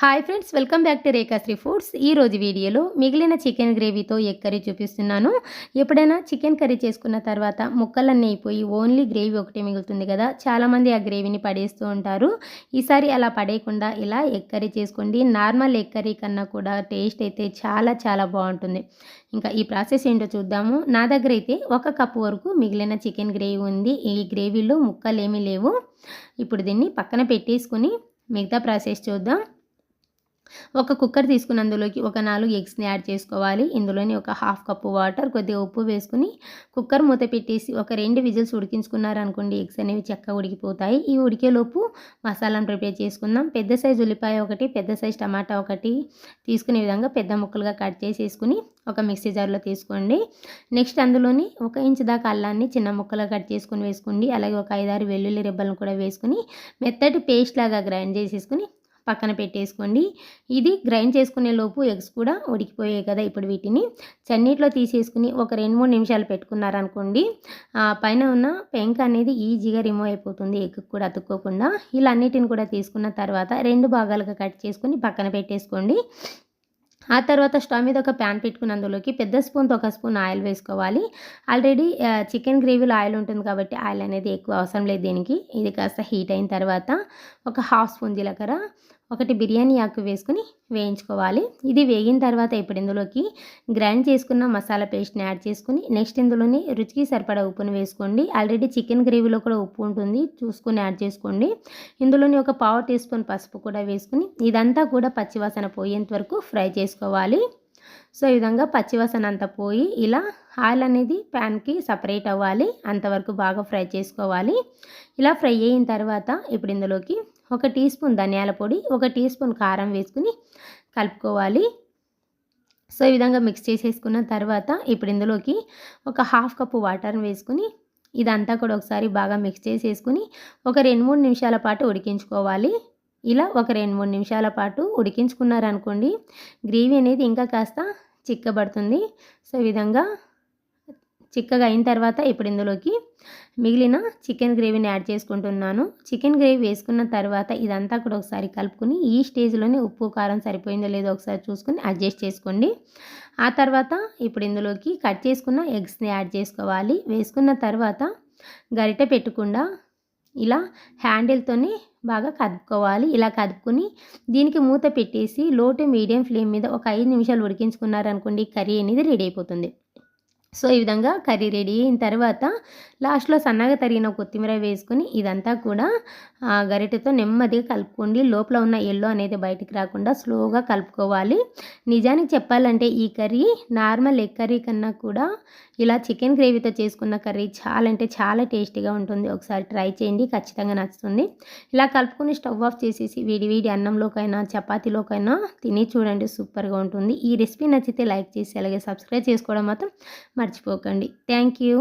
Hi friends welcome back to Rekhashri foods ఈ రోజు వీడియోలో మిగిలిన చికెన్ గ్రేవీతో ఎగ్ కర్రీ చూపిస్తున్నాను. ఎప్పుడైనా చికెన్ కర్రీ చేసుకున్న తర్వాత ముక్కలన్నీ అయిపోయి ఓన్లీ గ్రేవీ ఒకటే మిగులుతుంది కదా? చాలామంది ఆ గ్రేవీని పడేస్తూ ఉంటారు. ఈసారి అలా పడేయకుండా ఇలా ఎగ్ కర్రీ చేసుకోండి. నార్మల్ ఎగ్ కర్రీ కన్నా కూడా టేస్ట్ అయితే చాలా చాలా బాగుంటుంది. ఇంకా ఈ ప్రాసెస్ ఏంటో చూద్దాము. నా దగ్గర అయితే ఒక కప్పు వరకు మిగిలిన చికెన్ గ్రేవీ ఉంది. ఈ గ్రేవీలో ముక్కలు ఏమీ లేవు. ఇప్పుడు దీన్ని పక్కన పెట్టేసుకుని మిగతా ప్రాసెస్ చూద్దాం. ఒక కుక్కర్ తీసుకుని అందులోకి ఒక నాలుగు ఎగ్స్ని యాడ్ చేసుకోవాలి. ఇందులోని ఒక హాఫ్ కప్పు వాటర్ కొద్దిగా ఉప్పు వేసుకుని కుక్కర్ మూత పెట్టేసి ఒక రెండు విజిల్స్ ఉడికించుకున్నారనుకోండి ఎగ్స్ అనేవి చెక్క ఉడికిపోతాయి. ఈ ఉడికేలోపు మసాలాను ప్రిపేర్ చేసుకుందాం. పెద్ద సైజు ఉల్లిపాయ ఒకటి పెద్ద సైజు టమాటా ఒకటి తీసుకునే విధంగా పెద్ద ముక్కలుగా కట్ చేసేసుకుని ఒక మిక్సీ జార్లో తీసుకోండి. నెక్స్ట్ అందులోని ఒక ఇంచు దాకా అల్లాన్ని చిన్న ముక్కలుగా కట్ చేసుకుని వేసుకోండి. అలాగే ఒక ఐదారు వెల్లుల్లి రెబ్బలను కూడా వేసుకుని మెత్తటి పేస్ట్ లాగా గ్రైండ్ చేసేసుకుని పక్కన పెట్టేసుకోండి. ఇది గ్రైండ్ చేసుకునే లోపు ఎగ్స్ కూడా ఉడికిపోయాయి కదా ఇప్పుడు వీటిని. చన్నీటిలో తీసేసుకుని ఒక రెండు మూడు నిమిషాలు పెట్టుకున్నారనుకోండి పైన ఉన్న పెంక అనేది ఈజీగా రిమూవ్ అయిపోతుంది ఎగ్ కూడా అతుక్కోకుండా. ఇలా అన్నిటిని కూడా తీసుకున్న తర్వాత రెండు భాగాలుగా కట్ చేసుకుని పక్కన పెట్టేసుకోండి. ఆ తర్వాత స్టవ్ మీద ఒక ప్యాన్ పెట్టుకుని అందులోకి పెద్ద స్పూన్తో ఒక స్పూన్ ఆయిల్ వేసుకోవాలి. ఆల్రెడీ చికెన్ గ్రేవీలో ఆయిల్ ఉంటుంది కాబట్టి ఆయిల్ అనేది ఎక్కువ అవసరం లేదు దీనికి. ఇది కాస్త హీట్ అయిన తర్వాత ఒక హాఫ్ స్పూన్ జీలకర్ర ఒకటి బిర్యానీ ఆకు వేసుకుని వేయించుకోవాలి. ఇది వేగిన తర్వాత ఇప్పుడు ఇందులోకి గ్రైండ్ చేసుకున్న మసాలా పేస్ట్ని యాడ్ చేసుకుని నెక్స్ట్ ఇందులోని రుచికి సరిపడా ఉప్పును వేసుకోండి. ఆల్రెడీ చికెన్ గ్రేవీలో కూడా ఉప్పు ఉంటుంది చూసుకుని యాడ్ చేసుకోండి. ఇందులోని ఒక పావు టీ స్పూన్ పసుపు కూడా వేసుకుని ఇదంతా కూడా పచ్చివాసన పోయేంత వరకు ఫ్రై చేసుకోవాలి. సో ఈ విధంగా పచ్చివాసన అంతా పోయి ఇలా ఆయిల్ అనేది ప్యాన్కి సపరేట్ అవ్వాలి. అంతవరకు బాగా ఫ్రై చేసుకోవాలి. ఇలా ఫ్రై అయిన తర్వాత ఇప్పుడు ఇందులోకి ఒక టీ స్పూన్ ధనియాల పొడి ఒక టీ స్పూన్ కారం వేసుకుని కలుపుకోవాలి. సో ఈ విధంగా మిక్స్ చేసేసుకున్న తర్వాత ఇప్పుడు ఇందులోకి ఒక హాఫ్ కప్పు వాటర్ని వేసుకుని ఇదంతా కూడా ఒకసారి బాగా మిక్స్ చేసేసుకుని ఒక రెండు మూడు నిమిషాల పాటు ఉడికించుకోవాలి. ఇలా ఒక రెండు మూడు నిమిషాల పాటు ఉడికించుకున్నారనుకోండి గ్రేవీ అనేది ఇంకా కాస్త చిక్కబడుతుంది. సో ఈ విధంగా చిక్కగా అయిన తర్వాత ఇప్పుడు ఇందులోకి మిగిలిన చికెన్ గ్రేవీని యాడ్ చేసుకుంటున్నాను. చికెన్ గ్రేవీ వేసుకున్న తర్వాత ఇదంతా కూడా ఒకసారి కలుపుకుని ఈ స్టేజ్లోనే ఉప్పు కారం సరిపోయిందో లేదో ఒకసారి చూసుకుని అడ్జస్ట్ చేసుకోండి. ఆ తర్వాత ఇప్పుడు ఇందులోకి కట్ చేసుకున్న ఎగ్స్ని యాడ్ చేసుకోవాలి. వేసుకున్న తర్వాత గరిటె పెట్టకుండా ఇలా హ్యాండిల్తోనే బాగా కదుపుకోవాలి. ఇలా కదుపుకొని దీనికి మూత పెట్టేసి లో టు మీడియం ఫ్లేమ్ మీద ఒక ఐదు నిమిషాలు ఉడికించుకున్నారనుకోండి కర్రీ అనేది రెడీ అయిపోతుంది. సో ఈ విధంగా కర్రీ రెడీ అయిన తర్వాత లాస్ట్లో సన్నగా తరిగిన కొత్తిమీర వేసుకొని ఇదంతా కూడా గరిటెతో నెమ్మదిగా కలుపుకోండి. లోపల ఉన్న ఎల్లో అనేది బయటికి రాకుండా స్లోగా కలుపుకోవాలి. నిజానికి చెప్పాలంటే ఈ కర్రీ నార్మల్ ఎగ్ కర్రీ కన్నా కూడా ఇలా చికెన్ గ్రేవీతో చేసుకున్న కర్రీ చాలా అంటే చాలా టేస్టీగా ఉంటుంది. ఒకసారి ట్రై చేయండి ఖచ్చితంగా నచ్చుతుంది. ఇలా కలుపుకొని స్టవ్ ఆఫ్ చేసేసి వేడి వేడి అన్నంలోకైనా చపాతీలోకైనా తిని చూడండి సూపర్గా ఉంటుంది. ఈ రెసిపీ నచ్చితే లైక్ చేసి అలాగే సబ్స్క్రైబ్ చేసుకోవడం మాత్రం మర్చిపోకండి. Thank you.